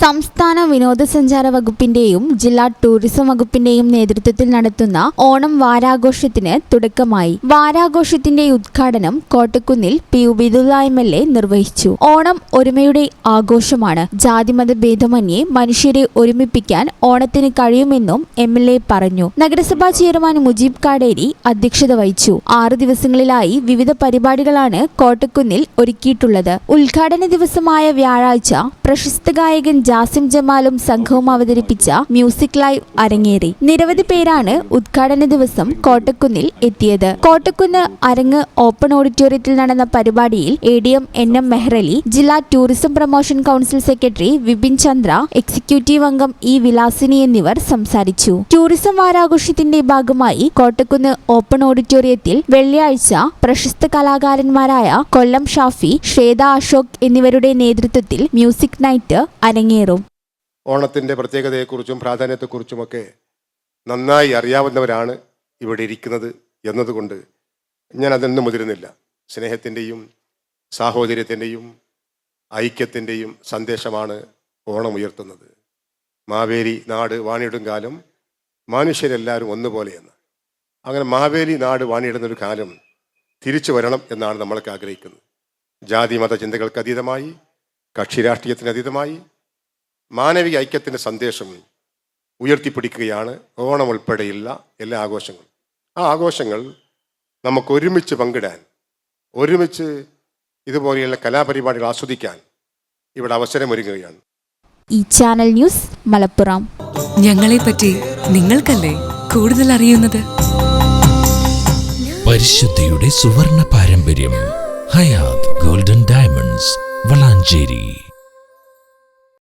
സംസ്ഥാന വിനോദസഞ്ചാര വകുപ്പിന്റെയും ജില്ലാ ടൂറിസം വകുപ്പിന്റെയും നേതൃത്വത്തിൽ നടത്തുന്ന ഓണം വാരാഘോഷത്തിന് തുടക്കമായി. വാരാഘോഷത്തിന്റെ ഉദ്ഘാടനം കോട്ടക്കുന്നിൽ P. Ubaidulla M. L. A. നിർവഹിച്ചു. ഓണം ഒരുമയുടെ ആഘോഷമാണ്. ജാതിമത ഭേദമന്യേ മനുഷ്യരെ ഒരുമിപ്പിക്കാൻ ഓണത്തിന് കഴിയുമെന്നും എം. എൽ. എ. പറഞ്ഞു. നഗരസഭാ ചെയർമാൻ മുജീബ് കാടേരി അധ്യക്ഷത വഹിച്ചു. ആറ് ദിവസങ്ങളിലായി വിവിധ പരിപാടികളാണ് കോട്ടക്കുന്നിൽ ഒരുക്കിയിട്ടുള്ളത്. ഉദ്ഘാടന ദിവസമായ വ്യാഴാഴ്ച പ്രശസ്ത ഗായകൻ ജാസിം ജമാലും സംഘവും അവതരിപ്പിച്ച മ്യൂസിക് ലൈവ് അരങ്ങേറി. നിരവധി പേരാണ് ഉദ്ഘാടന ദിവസം കോട്ടക്കുന്നിൽ എത്തിയത്. കോട്ടക്കുന്ന് അരങ്ങ് ഓപ്പൺ ഓഡിറ്റോറിയത്തിൽ നടന്ന പരിപാടിയിൽ A D M N M Mehrali ജില്ലാ tourism promotion council secretary Vipin Chandra executive അംഗം ഇ വിലാസിനി എന്നിവർ സംസാരിച്ചു. ടൂറിസം വാരാഘോഷത്തിന്റെ ഭാഗമായി കോട്ടക്കുന്ന് ഓപ്പൺ ഓഡിറ്റോറിയത്തിൽ വെള്ളിയാഴ്ച പ്രശസ്ത കലാകാരന്മാരായ കൊല്ലം ഷാഫി ശ്വേത അശോക് എന്നിവരുടെ നേതൃത്വത്തിൽ മ്യൂസിക് നൈറ്റ് അരങ്ങേറും. ഓണത്തിന്റെ പ്രത്യേകതയെക്കുറിച്ചും പ്രാധാന്യത്തെക്കുറിച്ചുമൊക്കെ നന്നായി അറിയാവുന്നവരാണ് ഇവിടെ ഇരിക്കുന്നത് എന്നതുകൊണ്ട് ഞാൻ അതൊന്നും മുതിരുന്നില്ല. സ്നേഹത്തിന്റെയും സാഹോദര്യത്തിന്റെയും ഐക്യത്തിന്റെയും സന്ദേശമാണ് ഓണം ഉയർത്തുന്നത് മാവേലി നാട് വാണിയിടും കാലം മനുഷ്യരെല്ലാവരും ഒന്നുപോലെയെന്ന്. അങ്ങനെ മാവേലി നാട് വാണിയിടുന്നൊരു കാലം തിരിച്ചു വരണം എന്നാണ് നമ്മളൊക്കെ ആഗ്രഹിക്കുന്നത്. ജാതി മത ചിന്തകൾക്ക് അതീതമായി കക്ഷി രാഷ്ട്രീയത്തിന് അതീതമായി മാനവിക ഐക്യത്തിന്റെ സന്ദേശം ഉയർത്തിപ്പിടിക്കുകയാണ് ഓണം ഉൾപ്പെടെയുള്ള എല്ലാ ആഘോഷങ്ങളും. ആ ആഘോഷങ്ങൾ നമുക്ക് ഒരുമിച്ച് പങ്കിടാൻ ഒരുമിച്ച് ഇതുപോലെയുള്ള കലാപരിപാടികൾ ആസ്വദിക്കാൻ ഇവിടെ അവസരമൊരുങ്ങുകയാണ്. ഈ ചാനൽ ന്യൂസ് മലപ്പുറം. ഞങ്ങളെ പറ്റി നിങ്ങൾക്കല്ലേ കൂടുതൽ അറിയുന്നത്? പരിശുദ്ധിയുടെ സുവർണ പാരമ്പര്യം ഹയാത് ഗോൾഡൻ ഡയമണ്ട്സ് വളാഞ്ചേരി.